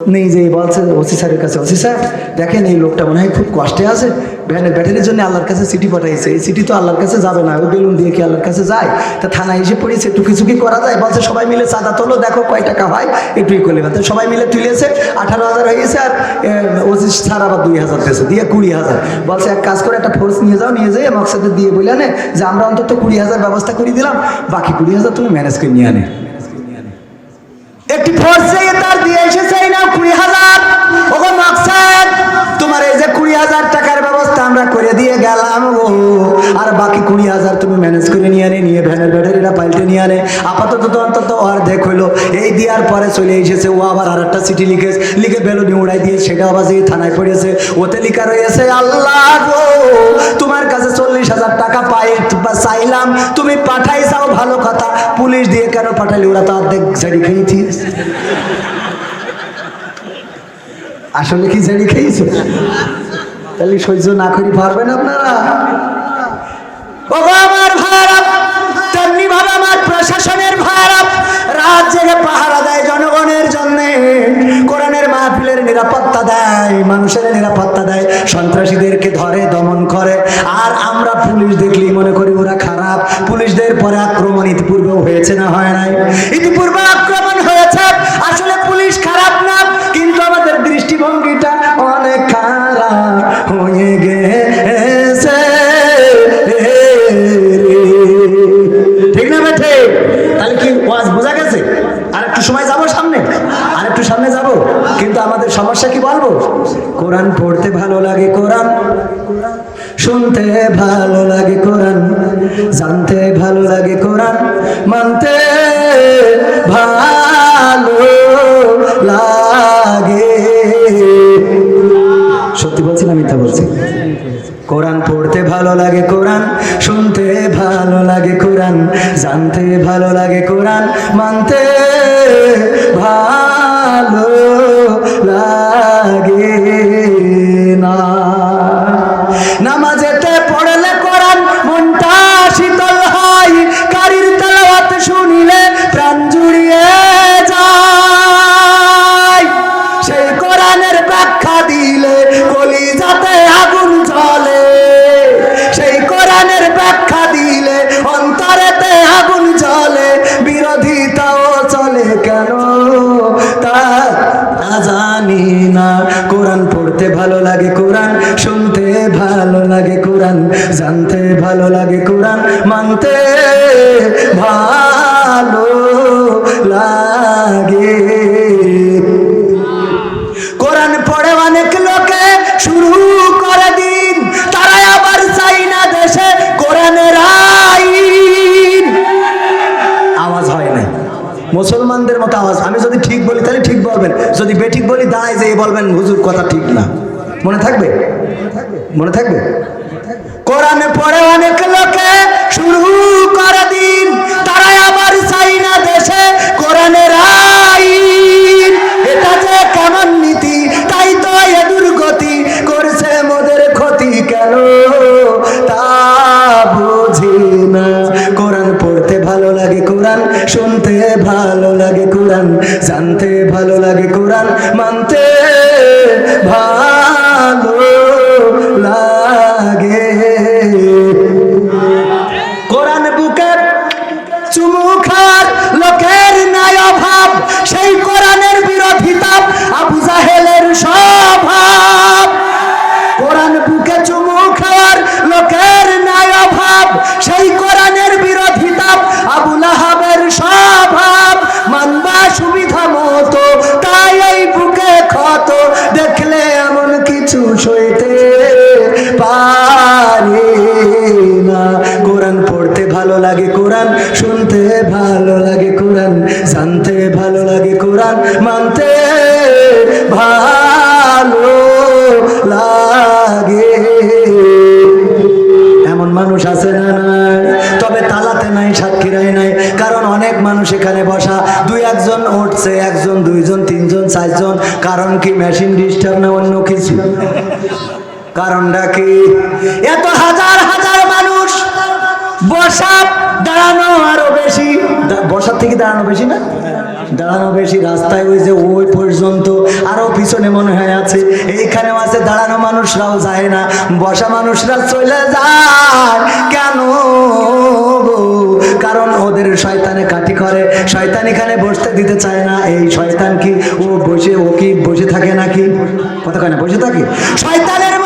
নেই যে বলছে, ওসি স্যারের কাছে, ওসি স্যার, দেখেন এই লোকটা মনে হয় খুব কষ্টে আছে। ভ্যানের ব্যাটারির জন্য আল্লাহর কাছে সিটি পাঠাইছে। এই সিটি তো আল্লাহর কাছে যাবে না ওই বেলুন দিয়ে কি আল্লাহর কাছে যায়? তা থানায় এসে পড়েছে, একটু কিছু কি করা যায়? বলছে, সবাই মিলে চাঁদা তোলো, দেখো কয় টাকা হয়। একটু ই করলে তো সবাই মিলে তুলেছে, আঠারো হাজার হয়ে গেছে, আর ওসি স্যার আবার দুই হাজার দিয়েছে, দিয়ে কুড়ি হাজার। বলছে, এক কাজ করে একটা ফোর্স নিয়ে যাও, নিয়ে যাই মকসাদের দিয়ে বলে আনে যে আমরা অন্তত কুড়ি হাজার ব্যবস্থা করে দিলাম, বাকি কুড়ি হাজার তুমি ম্যানেজ করে নিয়ে আনে। একটি ফোর্সে তার দিয়ে এসেছে আপাতত তো অন্তত অর্ধেক হইল, এই দেওয়ার পরে চলে এসেছে, ও আবার আর একটা চিঠি লিখে লিখে বেলুনি উড়াই দিয়ে সেটা আবার যে থানায় পড়েছে, ওতে লিখা রয়েছে, আল্লাহ তোমার কাছে চল্লিশ হাজার টাকা পাই চাইলাম, তুমি পাঠাই ভালো কথা। পুলিশ দিয়ে কেন পাঠালি? ওরা তো অর্ধেক ঝাড়ি খেয়েছি। আসলে কি ঝাড়ি খেয়েছে? তাহলে সহ্য না করি, পারবেন আপনারা? আমার দেয়, মানুষের নিরাপত্তা দেয়, সন্ত্রাসীদেরকে ধরে, দমন করে। আর আমরা পুলিশ দেখলি, মনে করি ওরা খারাপ। পুলিশদের পরে আক্রমণ ইতিপূর্বেও হয়েছে না হয় নাই? ইতিপূর্বে আক্রমণ হয়েছে। আসলে পুলিশ খারাপ না, কিন্তু আমাদের দৃষ্টিভঙ্গিটা অনেক খারাপ হয়ে গেছে। ঠিক না, বেঠে? তাহলে কি বোঝা গেছে? আর একটু সময় যাব সামনে আর একটু সামনে যাব কিন্তু সমস্যা কি বলব? কোরআন পড়তে ভালো লাগে কোরআন, শুনতে ভালো লাগে কোরআন, জানতে ভালো লাগে কোরআন, মানতে ভালো লাগে। সত্যি বলছি না মিথ্যা বলছি? কোরআন পড়তে ভালো লাগে কোরআন, শুনতে ভালো লাগে কোরআন, জানতে ভালো লাগে কোরআন, মানতে ভালো লাগে না। ভালো লাগে কোরআন, শুনতে ভালো লাগে কোরআন, জানতে ভালো লাগে কোরআন, মানতে ভালো লাগে। কোরআন পড়ে অনেক লোকে শুরু করে দিন তারা আবার চাই না দেশে কোরআনের আওয়াজ হয় না মুসলমানদের মতো আওয়াজ। আমি যদি ঠিক বলি, তাহলে ঠিক বলবেন। যদি বেঠিক বলি, দাঁড়ায় যে বলবেন, হুজুর, কথা ঠিক না। মনে থাকবে? মনে থাকবে? কোরআনে পড়ে অনেক লোকে শুরু করে দিন তারা আবার চাই না দেশে কোরআনের আইন। এটা যে কেমন নীতি, তাই তো এ দুর্গতি করছে মোদের ক্ষতি কেন? তা বুঝি না। কোরআন পড়তে ভালো লাগে কোরআন, শুনতে ভালো লাগে কোরআন, জানতে ভালো লাগে কোরআন, মানতে ভালো ভালো লাগে কোরআন, জানতে ভালো লাগে কোরআন, মানতে ভালো লাগে। এমন মানুষ আছে না নাই? তবে তালাতে নাই সাক্ষীরাই নাই। কারণ অনেক মানুষ এখানে বসা। দুই একজন উঠছে, একজন, দুইজন, তিনজন, চারজন। কারণ কি? মেশিন ডিস্টার্ব না অন্য কিছু? কারণটা কি? এত হাজার হাজার মানুষ বসা দাঁড়ানো আরও বেশি। বসার থেকে দাঁড়ানো বেশি না? দাঁড়ানো বেশি, রাস্তায় ওই যে ওই পর্যন্ত আরও পিছনে মনে হয় আছে। এইখানেও আছে, দাঁড়ানো মানুষরাও যায় না। বসা মানুষরা চলে যায়। কেন কারণ ওদের শয়তানে কাটি করে। শয়তান এখানে বসতে দিতে চায় না। এই শয়তান কি? ও বসে, ও কি বসে থাকে নাকি? কথা কয় না, বসে থাকে? শয়তানের